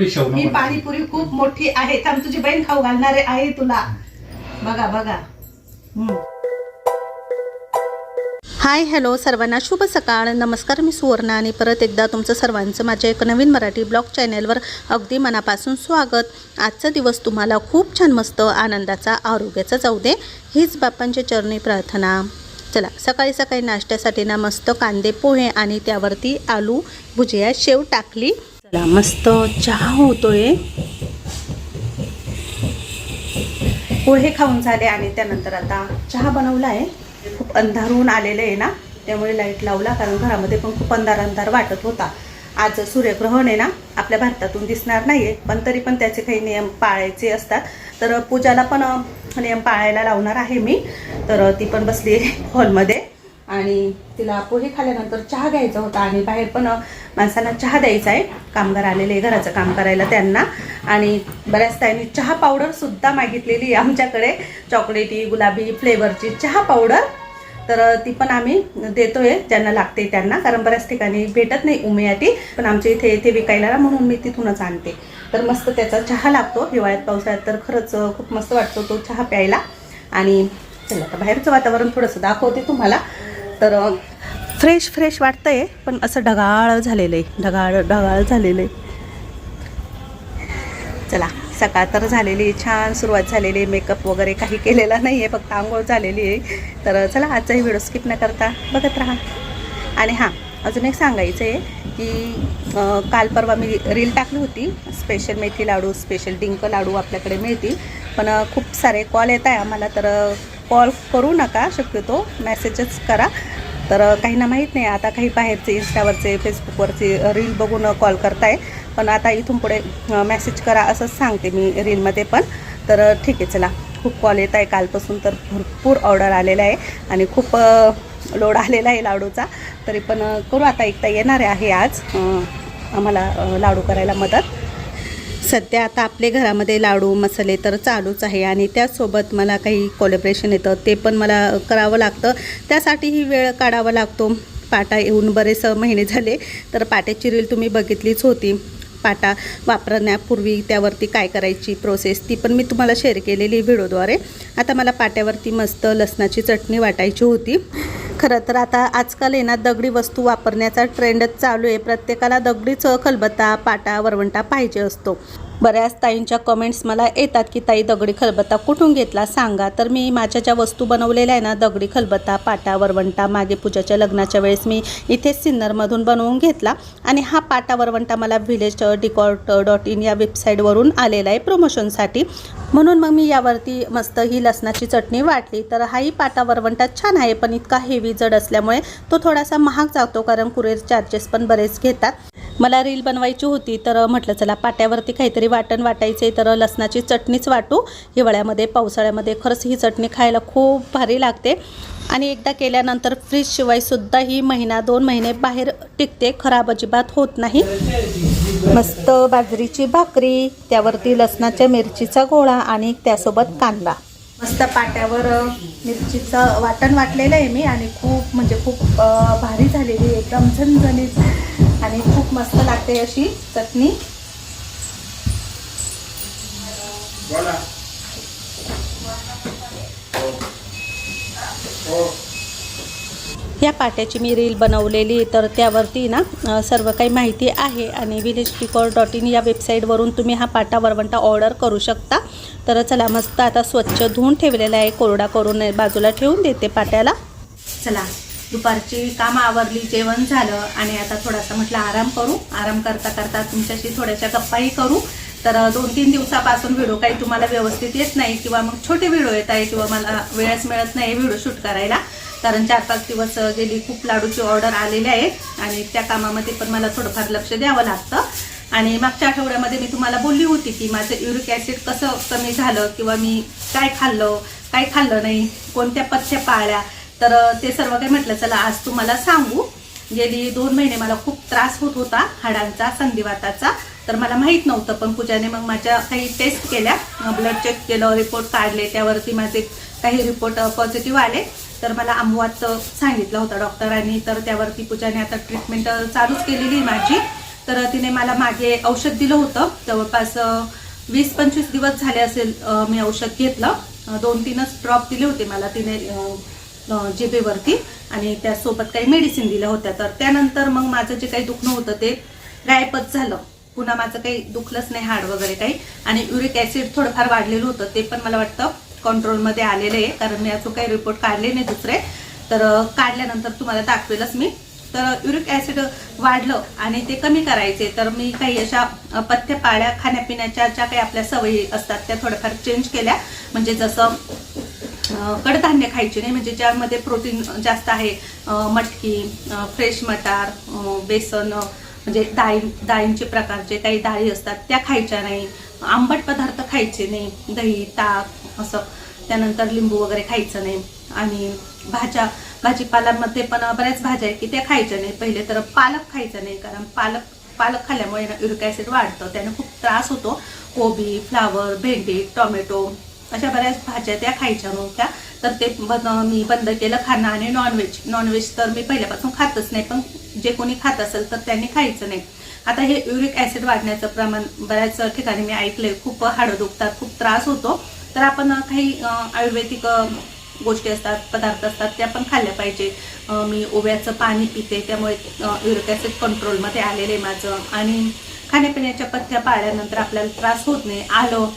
ही. पाणीपुरी खूप मोठी आहे. थांब तुझी बहीण खाऊ घालणारे आहे तुला. बघा बघा. हम्म. हाय हॅलो सर्वांना शुभ सकाळ. नमस्कार मी सुवर्णा आणि परत एकदा तुमचं सर्वांचं माझ्या एक नवीन मराठी ब्लॉग चॅनेलवर अगदी मनापासून स्वागत. आजचा दिवस तुम्हाला खूप छान मस्त आनंदाचा आरोग्याचा जाऊ दे हीच बाप्पांच्या चरणी प्रार्थना. चला सकाळी सकाळी नाश्त्यासाठी ना मस्त कांदे पोहे आणि त्यावरती आलू भुजिया शेव टाकली. चला मस्त चहा होतोय. पोहे खाऊन झाले आणि त्यानंतर आता चहा बनवला आहे खूप अंधारून आलेलं आहे ना त्यामुळे लाइट लावला कारण घरामध्ये पण खूप अंधार अंधार वाटत होता. आज सूर्यग्रहण आहे ना आपल्या भारतातून दिसणार नाही आहे पण तरी पण त्याचे काही नियम पाळायचे असतात. तर पूजाला पण नियम पाळायला लावणार आहे मी. तर ती पण बसली आहे हॉलमध्ये आणि तिला पोहे खाल्यानंतर चहा घ्यायचा होता आणि बाहेर पण माणसांना चहा द्यायचा आहे. कामगार आलेले आहे घराचं काम करायला त्यांना. आणि बऱ्याच त्यांनी चहा पावडर सुद्धा मागितलेली आहे आमच्याकडे. चॉकलेटी गुलाबी फ्लेवरची चहा पावडर तर ती पण आम्ही देतोय. ज्यांना लागते त्यांना. कारण बऱ्याच ठिकाणी भेटत नाही उमेयाटी. पण आमच्या इथे इथे विकायला म्हणून मी तिथूनच आणते. तर मस्त त्याचा चहा लागतो. हिवाळ्यात पावसाळ्यात तर खरंच खूप मस्त वाटतो तो चहा प्यायला. आणि चला आता बाहेरचं वातावरण थोडंसं दाखवते तुम्हाला. तर फ्रेश फ्रेश वाटतं आहे पण असं ढगाळ झालेलं आहे ढगाळ ढगाळ झालेलं आहे चला सकाळ तर झालेली आहे, छान सुरुवात झालेली आहे. मेकअप वगैरे काही केलेला नाही आहे फक्त आंघोळ झालेली आहे. तर चला आजचाही व्हिडिओ स्किप न करता बघत राहा. आणि हां अजून एक सांगायचं आहे की काल परवा मी रील टाकली होती. स्पेशल मेथी लाडू स्पेशल डिंक लाडू आपल्याकडे मिळतील. पण खूप सारे कॉल येत आहे आम्हाला तर कॉल करू नका शक्यतो मेसेजच करा. तर काही काहींना माहीत नाही आता काही बाहेरचे इंस्टावरचे फेसबुकवरचे रील बघून कॉल करताय. पण आता इथून पुढे मेसेज करा असंच सांगते मी रीलमध्ये पण. तर ठीक आहे चला. खूप कॉल येत आहे कालपासून तर भरपूर ऑर्डर आलेला आहे. आणि खूप लोड आलेला आहे लाडूचा. तरी पण करू आता एकदा येणार आहे आज. आम्हाला लाडू करायला मदत. सध्या आता आपले घरामध्ये लाडू मसाले तर चालूच आहे आणि त्याचसोबत मला काही कोलॅबरेशन येतं. ते पण मला करावं लागतं. त्यासाठीही वेळ काढावा लागतो. पाटा येऊन बरेच महिने झाले तर पाट्याची रील तुम्ही बघितलीच होती. पाटा वापरण्यापूर्वी त्यावरती काय करायची प्रोसेस ती पण मी तुम्हाला शेअर केलेली व्हिडिओद्वारे. आता मला पाट्यावरती मस्त लसणाची चटणी वाटायची होती. खरं तर आता आजकाल आहे ना दगडी वस्तू वापरण्याचा ट्रेंडच चालू आहे. प्रत्येकाला दगडीच खलबत्ता पाटा वरवंटा पाहिजे असतो. बऱ्याच ताईंच्या कमेंट्स मला येतात की ताई दगडी खलबत्ता कुठून घेतला? सांगा. तर मी माझ्या ज्या वस्तू बनवलेल्या आहे ना दगडी खलबत्ता पाटा वरवंटा मागे पूजाच्या लग्नाच्या वेळेस मी इथेच सिन्नरमधून बनवून घेतला. आणि हा पाटा वरवंटा मला व्हिलेज डिकॉर्ट डॉट इन या वेबसाईटवरून आलेला आहे प्रमोशनसाठी म्हणून मग मी यावरती मस्त ही लसणाची चटणी वाटली. तर हाही पाटा वरवंटा छान आहे पण इतका हेवी जड असल्यामुळे तो थोडासा महाग जातो कारण कुरिअर चार्जेस पण बरेच घेतात. मला रील बनवायची होती तर म्हटलं चला पाट्यावरती काहीतरी वाटण वाटायचे तर लसणाची चटणीच वाटू. हिवाळ्यामध्ये पावसाळ्यामध्ये खरंच ही चटणी खायला खूप भारी लागते. आणि एकदा केल्यानंतर फ्रीजशिवायसुद्धा ही महिना दोन महिने बाहेर टिकते. खराब अजिबात होत नाही. मस्त बाजरीची भाकरी त्यावरती लसणाच्या मिरचीचा गोळा आणि त्यासोबत कांदा. मस्त पाट्यावर मिरचीचं वाटण वाटलेलं आहे मी आणि खूप म्हणजे खूप भारी झालेली एकदम झणझणीत आणि खूप मस्त लागते अशी चटणी. या पाट्याची मी रील बनवलेली तर त्यावरती ना सर्व काही माहिती आहे आणि विलेज पिकॉर डॉट इन या वेबसाईटवरून तुम्ही हा पाटा वरवंटा ऑर्डर करू शकता. तर चला मस्त आता स्वच्छ धुवून ठेवलेला आहे कोरडा करून बाजूला ठेवून देते पाट्याला. चला दुपारची कामं आवरली जेवण झालं आणि आता थोडासा म्हटलं आराम करू. आराम करता करता तुमच्याशी थोड्याशा गप्पाही करू. तर दोन तीन दिवसापासून व्हिडिओ काही तुम्हाला व्यवस्थित येत नाही किंवा मग छोटे व्हिडिओ येत आहे किंवा मला वेळच मिळत नाही व्हिडिओ शूट करायला. कारण चार पाच दिवस गेली खूप लाडूची ऑर्डर आलेली आहे आणि त्या कामामध्ये पण मला थोडंफार लक्ष द्यावं लागतं. आणि मागच्या आठवड्यामध्ये मी तुम्हाला बोलली होती की माझं युरिक ॲसिड कसं कमी झालं किंवा मी काय खाल्लं काय खाल्लं नाही कोणत्या पथ्या पाळल्या. तर ते सर्व काही म्हटलं चला आज तुम्हाला सांगू. गेली दोन महिने मला खूप त्रास होत होता हाडांचा संधिवाताचा. तर मला माहीत नव्हतं पण पूजाने मग माझ्या काही टेस्ट केल्या. ब्लड चेक केलं रिपोर्ट काढले त्यावरती माझे काही रिपोर्ट पॉझिटिव्ह आले. तर मला आंबवात सांगितलं होतं डॉक्टरांनी तर त्यावरती पूजाने आता ट्रीटमेंट चालूच केलेली माझी. तर तिने मला मागे औषध दिलं होतं. जवळपास वीस पंचवीस दिवस झाले असेल मी औषध घेतलं. दोन तीनच ड्रॉप दिले होते मला तिने जिबेवरती आणि त्यासोबत काही मेडिसिन दिल्या होत्या. तर त्यानंतर मग माझं जे काही दुखणं होतं ते गायबच झालं. पुन्हा माझं काही दुखलंच नाही हाड वगैरे काही. आणि युरिक ॲसिड थोडंफार वाढलेलं होतं ते पण मला वाटतं कंट्रोलमध्ये आलेलं आहे कारण मी अजून काही रिपोर्ट काढले नाही दुसरे. तर काढल्यानंतर तुम्हाला दाखवेलच मी. तर युरिक ॲसिड वाढलं आणि ते कमी करायचे. तर मी काही अशा पथ्य पथ्यपाळ्या खाण्यापिण्याच्या ज्या काही आपल्या सवयी असतात त्या थोड्याफार चेंज केल्या. म्हणजे जसं कडधान्य खायचे नाही म्हणजे ज्यामध्ये प्रोटीन जास्त आहे मटकी फ्रेश मटार बेसन म्हणजे डाळी डाळींचे प्रकारचे काही डाळी असतात त्या खायच्या नाही. आंबट पदार्थ खायचे नाही. दही ताक असं. त्यानंतर लिंबू वगैरे खायचं नाही. आणि भाज्या भाजीपालांमध्ये पण बऱ्याच भाज्या आहेत की त्या खायच्या नाही. पहिले तर पालक खायचं नाही कारण पालक पालक खाल्ल्यामुळे ना युरिक ॲसिड वाढतं. त्याने खूप त्रास होतो. कोबी फ्लावर भेंडी टोमॅटो अशा बऱ्याच भाज्या त्या खायच्या नव्हत्या. तर ते बन मी बंद केलं खाणं आणि नॉनव्हेज नॉनव्हेज तर मी पहिल्यापासून खातच नाही. पण जे कोणी खात असेल तर त्यांनी खायचं नाही. आता हे युरिक ॲसिड वाढण्याचं प्रमाण बऱ्याच ठिकाणी मी ऐकलंय. खूप हाडं दुखतात खूप त्रास होतो. तर आपण काही आयुर्वेदिक गोष्टी असतात पदार्थ असतात त्या पण खाल्ल्या पाहिजे मी ओव्याचं पाणी पिते त्यामुळे युरिक ॲसिड कंट्रोलमध्ये आलेलं आहे माझं. आणि खाण्यापिण्याच्या पथ्या पाळल्यानंतर आपल्याला त्रास होत नाही. आलं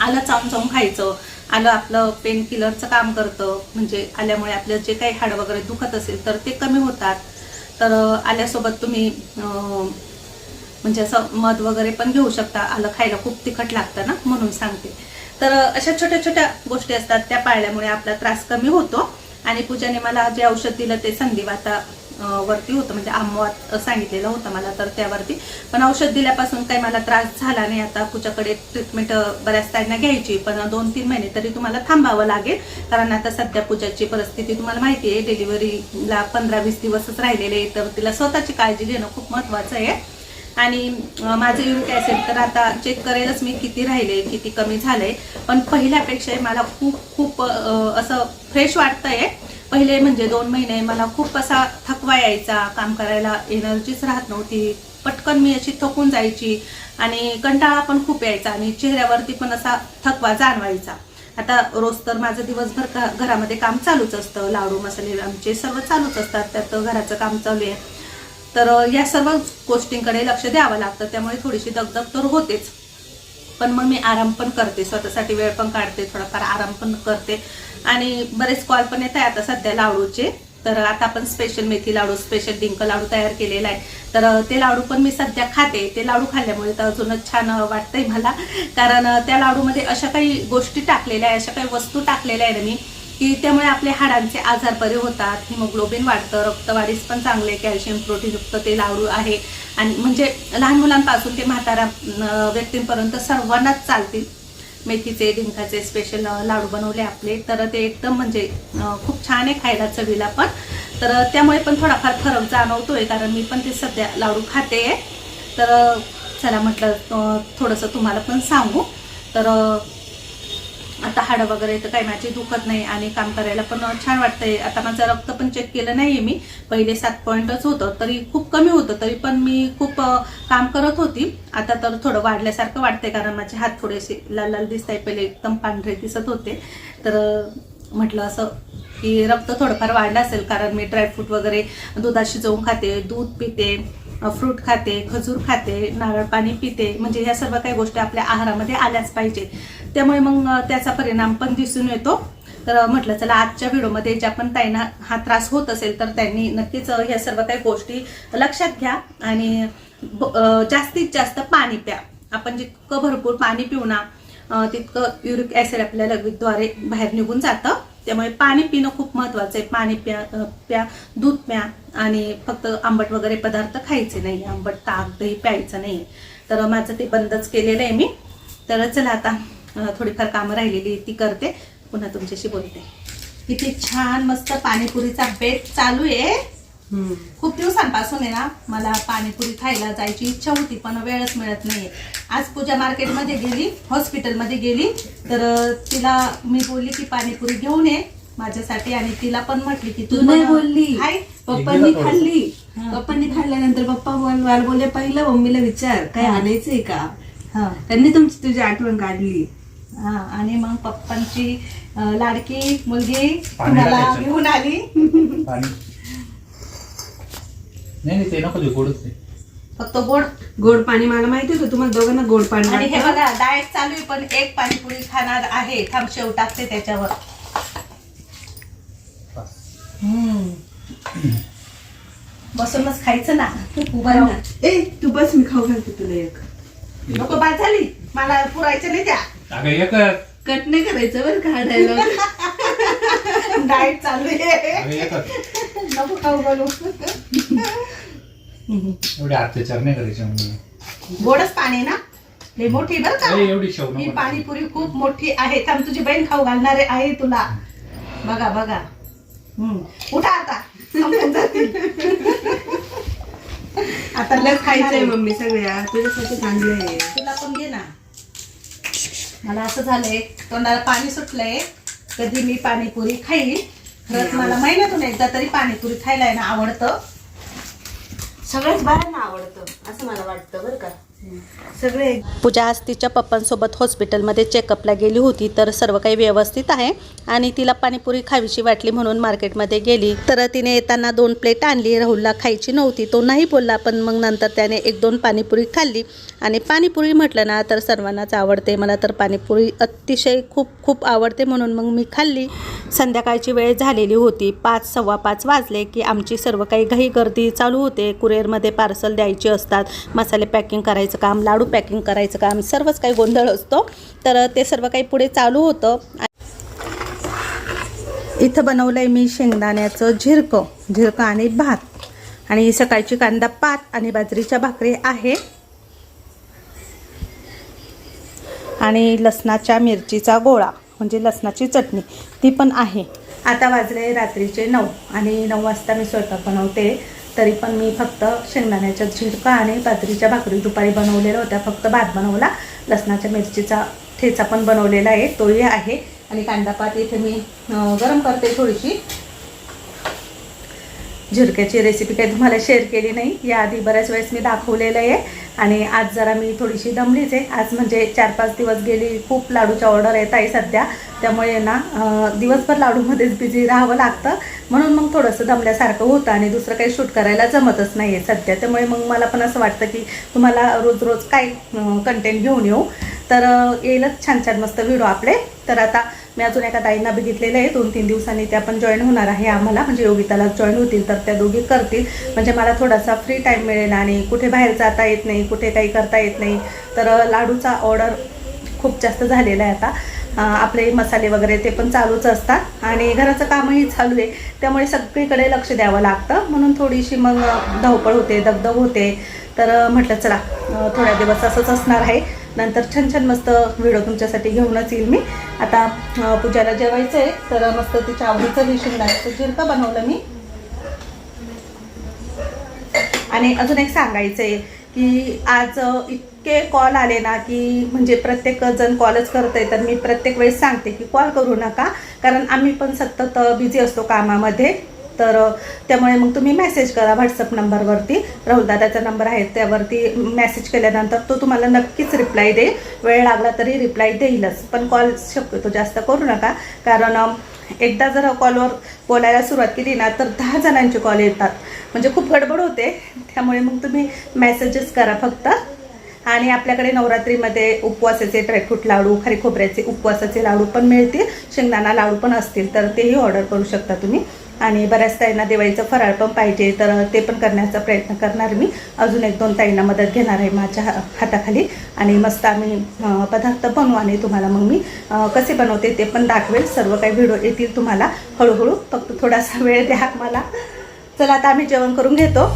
आलं चावून चावून खायचं. आलं आपलं पेन किलरचं काम करतं. म्हणजे आल्यामुळे आपलं जे काही हाड वगैरे दुखत असेल तर ते कमी होतात. तर आल्यासोबत तुम्ही अं, म्हणजे असं मध वगैरे पण घेऊ शकता. आलं खायला खूप तिखट लागतं ना म्हणून सांगते. तर अशा छोट्या छोट्या गोष्टी असतात त्या पाळल्यामुळे आपला त्रास कमी होतो. आणि पूजाने मला जे औषध दिलं ते संधिवाता वरती होतं म्हणजे आंबवात सांगितलेलं होतं मला तर त्यावरती. पण औषध दिल्यापासून काही मला त्रास झाला नाही. आता कुच्याकडे ट्रीटमेंट बऱ्याच त्यांना घ्यायची. पण दोन तीन महिने तरी तुम्हाला थांबावं लागेल. कारण आता सध्या पूजाची परिस्थिती तुम्हाला माहिती आहे. डिलिव्हरीला पंधरा वीस दिवसच राहिलेले आहे, तर तिला स्वतःची काळजी घेणं खूप महत्त्वाचं आहे. आणि माझं युरिक ॲसिड तर आता चेक करेलच मी किती राहिले किती कमी झालंय पण पहिल्यापेक्षा मला खूप खूप असं फ्रेश वाटतंय. पहिले म्हणजे दोन महिने मला खूप असा थकवा यायचा काम करायला एनर्जीच राहत नव्हती. पटकन मी अशी थकून जायची आणि कंटाळा पण खूप यायचा आणि चेहऱ्यावरती पण असा थकवा जाणवायचा. आता रोज तर माझं दिवसभर का घरामध्ये काम चालूच असतं. लाडू मसाले आमचे सर्व चालूच असतात. त्यात घराचं काम चालू आहे. तर या सर्व गोष्टींकडे लक्ष द्यावं लागतं. त्यामुळे थोडीशी दगदग तर होतेच. पण मग मी आराम पण करते. स्वतःसाठी वेळ पण काढते. थोडाफार आराम पण करते. आणि बरेच कॉल पण येत आहे आता सध्या लाडूचे. तर आता आपण स्पेशल मेथी लाडू स्पेशल डिंक लाडू तयार केलेला आहे. तर ते लाडू पण मी सध्या खाते. ते लाडू खाल्ल्यामुळे तर अजूनच छान वाटतंय मला. कारण त्या लाडूमध्ये अशा काही गोष्टी टाकलेल्या आहे अशा काही वस्तू टाकलेल्या आहे मी की त्यामुळे आपले हाडांचे आजार बरे होतात हिमोग्लोबिन वाढतं रक्तवाढीस पण चांगले कॅल्शियम प्रोटीनयुक्त ते लाडू आहे. आणि म्हणजे लहान मुलांपासून ते म्हातारा व्यक्तींपर्यंत सर्वांनाच चालतील. मेथीचे डिंकाचे स्पेशल लाडू बनवले आपले. तर ते एकदम म्हणजे खूप छान आहे खायला चवीला पण. तर त्यामुळे पण थोडाफार फरक जाणवतोय कारण मी पण ते सध्या लाडू खाते. तर चला म्हटलं थोडंसं तुम्हाला पण सांगू. तर आता हाडं वगैरे तर काही माझी दुखत नाही आणि काम करायला पण छान वाटतंय. आता माझं रक्त पण चेक केलं नाहीये मी. पहिले सात पॉईंटच होतं तरी खूप कमी होतं तरी पण मी खूप काम करत होती. आता तर थोडं वाढल्यासारखं वाटतंय कारण माझे हात थोडेसे लाल लाल दिसत आहे पहिले एकदम पांढरे दिसत होते. तर म्हटलं असं की रक्त थोडंफार वाढलं असेल कारण मी ड्रायफ्रूट वगैरे दुधात शिजवून खाते दूध पिते. फ्रूट खाते खजूर खाते नारळ पाणी पिते म्हणजे ह्या सर्व काही गोष्टी आपल्या आहारामध्ये आल्याच पाहिजे त्यामुळे मग त्याचा परिणाम पण दिसून येतो. तर म्हटलं चला आजच्या व्हिडिओमध्ये ज्या पण त्यांना हा त्रास होत असेल तर त्यांनी नक्कीच ह्या सर्व काही गोष्टी लक्षात घ्या आणि ब- जास्तीत जास्त पाणी प्या. आपण जितकं भरपूर पाणी पिऊ ना तितकं युरिक ॲसिड आपल्या लघवीद्वारे बाहेर निघून जातं. त्यामुळे पाणी पिणं खूप महत्वाचं आहे. पाणी प्या प्या दूध प्या आणि फक्त आंबट वगैरे पदार्थ खायचे नाही. आंबट ताक दही प्यायचं नाही. तर माझं ते बंदच केलेलं आहे मी. तर चला आता थोडीफार कामं राहिलेली ती करते. पुन्हा तुमच्याशी बोलते. किती छान मस्त पाणीपुरीचा बेत चालू आहे. खूप दिवसांपासून आहे ना मला पाणीपुरी खायला जायची इच्छा होती पण वेळच मिळत नाहीये. आज पूजा मार्केटमध्ये गेली हॉस्पिटलमध्ये गेली तर तिला मी बोलली की पाणीपुरी घेऊन ये माझ्यासाठी आणि तिला पण म्हटली की तू नाही बोलली. हाय पप्पांनी खाल्ली. पप्पांनी खाल्ल्यानंतर पप्पा बोल मला बोलले पहिलं मम्मीला विचार काय हा. आणायचंय का? हा. त्यांनी तुमची तुझी आठवण काढली. हा आणि मग पप्पांची लाडकी मुलगी. घेऊन आली. पाणी. नाही नाही ते नको देऊ गोडच फक्त गोड गोड पाणी मला माहिती होतं तुम्हाला दोघांना गोड पाणी आणि हे लागतं. बघा डाएट चालू आहे पण एक पाणीपुरी खाणार आहे. थांब शेव टाकते त्याच्यावर. बस. हम्म. बसूनच खायचं ना. उभं राहून. ए तू बस मी खाऊ घालते तुला एक. नको बाद झाली. मला पुरायचं नाही त्या. अगं एकच. कट नाही करायचं बरं का डायलॉग डाएट चालू आहे. अगं एकच. नको खाऊ बोलू एवढे अत्याचार नाही करायचे म्हणजे गोडच पाणी ना? लई मोठी बरं का? ए, एवढी शेव ही नको पाणीपुरी खूप मोठी आहे. थांब तुझी बहीण खाऊ घालणारे आहे तुला. बघा बघा. हम्म. उठा आता. संपून जातील. आता लस खायचंय खायचंय मम्मी सगळ्या. तुझ्यासाठी चांगलं आहे. तुला पण घे ना. मला असं झालंय तोंडाला पाणी सुटलंय. कधी मी पाणीपुरी खाईल. खरंच मला महिन्यातून एकदा तरी पाणीपुरी खायला आहे ना आवडतं. सगळ्याच बायांना आवडतं असं मला वाटतं बरं का? सगळे पूजा आज तिच्या पप्पांसोबत हॉस्पिटलमध्ये चेकअपला गेली होती तर सर्व काही व्यवस्थित आहे. आणि तिला पाणीपुरी खावीशी वाटली म्हणून मार्केटमध्ये गेली. तर तिने येताना दोन प्लेट आणली. राहुलला खायची नव्हती तो नाही बोलला पण मग नंतर त्याने एक दोन पाणीपुरी खाल्ली. आणि पाणीपुरी म्हटलं ना तर सर्वांनाच आवडते. मला तर पाणीपुरी अतिशय खूप खूप आवडते म्हणून मग मी खाल्ली. संध्याकाळची वेळ झालेली होती. पाच सव्वा पाच वाजले की आमची सर्व काही घाई गर्दी चालू होते. कुरिअरमध्ये पार्सल द्यायची असतात. मसाले पॅकिंग करायचं काम लाडू पॅकिंग करायचं काम सर्वच काही गोंधळ असतो. तर ते सर्व काही पुढे चालू होतं. इथं बनवलं आहे मी शेंगदाण्याचं झिरकं झिरकं आणि भात. आणि सकाळची कांदा पात आणि बाजरीच्या भाकरी आहे. आणि लसणाच्या मिरचीचा गोळा म्हणजे लसणाची चटणी ती पण आहे. आता वाजले रात्रीचे नऊ आणि नऊ वाजता मी स्वयंपाक बनवते. तरी पण मी फक्त शेंगदाण्याच्या झिरका आणि बाजरीच्या भाकरी दुपारी बनवलेल्या होत्या. फक्त भात बनवला. लसणाच्या मिरचीचा ठेचा पण बनवलेला आहे. तोही आहे. आणि कांदापात इथे मी गरम करते थोडीशी. झिरक्याची रेसिपी काही तुम्हाला शेअर केली नाही. याआधी बऱ्याच वेळेस मी दाखवलेलं आहे. आणि आज जरा मी थोडीशी दमलीच आहे. आज म्हणजे चार पाच दिवस गेली. खूप लाडूच्या ऑर्डर येत आहे सध्या. त्यामुळे ना दिवसभर लाडूमध्येच बिझी राहावं लागतं. म्हणून मग थोडंसं दमल्यासारखं होतं आणि दुसरं काही शूट करायला जमतच नाही आहे सध्या. त्यामुळे मग मला पण असं वाटतं की तुम्हाला रोज रोज काय कंटेंट घेऊन येऊ. तर येईलच छान छान मस्त व्हिडिओ आपले. तर आता मी अजून एका ताईंना बघितलेलं आहे. दोन तीन दिवसांनी त्या पण जॉईन होणार आहे आम्हाला. म्हणजे योगिताला जॉईन होतील तर त्या दोघी करतील. म्हणजे मला थोडासा फ्री टाईम मिळेल आणि कुठे बाहेर जाता येत नाही कुठे काही करता येत नाही. तर लाडूचा ऑर्डर खूप जास्त झालेला आहे आता. आपले मसाले वगैरे ते पण चालूच असतात. आणि घराचं कामही चालू आहे. त्यामुळे सगळीकडे लक्ष द्यावं लागतं. म्हणून थोडीशी मग धावपळ होते दगदग होते. तर म्हटलं चला थोड्या दिवस असंच असणार आहे. नंतर छान छान मस्त व्हिडिओ तुमच्यासाठी घेऊनच येईल मी. आता पूजाला जेवायचं आहे तर मस्त तिच्या आवडीचं विषय लागतं जिरका बनवलं मी. आणि अजून एक सांगायचं आहे की आज अ, इतके कॉल आले ना की म्हणजे प्रत्येक जण कॉलच करत आहे तर मी प्रत्येक वेळेस सांगते की कॉल करू नका. कारण आम्ही पण सतत बिझी असतो कामामध्ये. तर त्यामुळे मग तुम्ही मेसेज करा व्हॉट्सअप नंबरवरती राहुलदादाचा नंबर आहे त्यावरती मेसेज केल्यानंतर तो तुम्हाला नक्कीच रिप्लाय देईल. वेळ लागला तरी रिप्लाय देईलच. पण कॉल शक्यतो जास्त करू नका. कारण एकदा जर कॉलवर बोलायला सुरुवात केली ना तर दहा जणांचे कॉल येतात. म्हणजे खूप गडबड होते. त्यामुळे मग तुम्ही मेसेजेस करा फक्त. आणि आपल्याकडे नवरात्रीमध्ये उपवासाचे ड्रायफ्रूट लाडू खरे खोबऱ्याचे उपवासाचे लाडू पण मिळतील शेंगदाणा लाडू पण असतील तर तेही ऑर्डर करू शकता तुम्ही. आणि बऱ्याच ताईंना दिवाळीचं फराळ पण पाहिजे तर ते पण करण्याचा प्रयत्न करणार मी. अजून एक दोन ताईंना मदत घेणार आहे माझ्या हाताखाली. आणि मस्त आम्ही पदार्थ बनवू आणि तुम्हाला मग मी कसे बनवते ते पण दाखवेल. सर्व काही व्हिडिओ येतील तुम्हाला. हळूहळू फक्त थोडासा वेळ द्या मला. चला आता आम्ही जेवण करून घेतो.